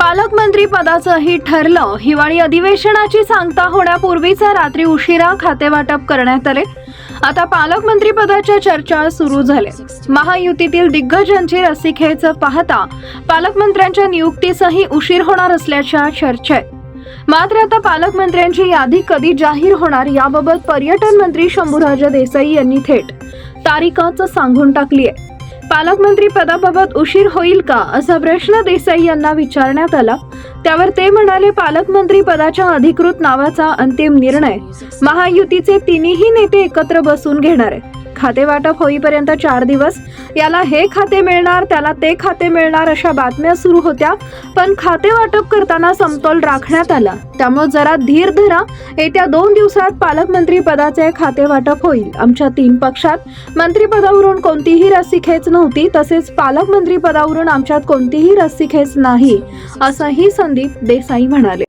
पालकमंत्री पदाचंही ठरलं. हिवाळी अधिवेशनाची सांगता होण्यापूर्वीच रात्री उशिरा खातेवाटप करण्यात आले. आता पालकमंत्री पदाच्या चर्चा सुरू झाले महायुतीतील दिग्गजांची रस्सीखेच पाहता पालकमंत्र्यांच्या नियुक्तीसही उशीर होणार असल्याच्या चर्चा आहेत मात्र आता पालकमंत्र्यांची यादी कधी जाहीर होणार याबाबत पर्यटन मंत्री शंभूराज देसाई यांनी थेट तारीखच सांगून टाकली आहे पालकमंत्री पदाबाबत उशीर होईल का असा प्रश्न देसाई यांना विचारण्यात आला. त्यावर ते म्हणाले पालकमंत्री पदाच्या अधिकृत नावाचा अंतिम निर्णय महायुतीचे तिन्ही नेते एकत्र बसून घेणार आहे खाते वाटप होईपर्यंत चार दिवस. याला हे खाते मिळणार त्याला ते खाते मिळणार अशा बातम्या सुरू होत्या पण खाते वाटप करताना समतोल राखण्यात आला. त्यामुळे जरा धीर धरा येत्या दोन दिवसात पालकमंत्री पदाचे खाते वाटप होईल. आमच्या तीन पक्षात मंत्रिपदावरून कोणतीही रस्सीखेच नव्हती तसेच पालकमंत्री पदावरून आमच्यात कोणतीही रस्सीखेच नाही असंही संदीप देसाई म्हणाले.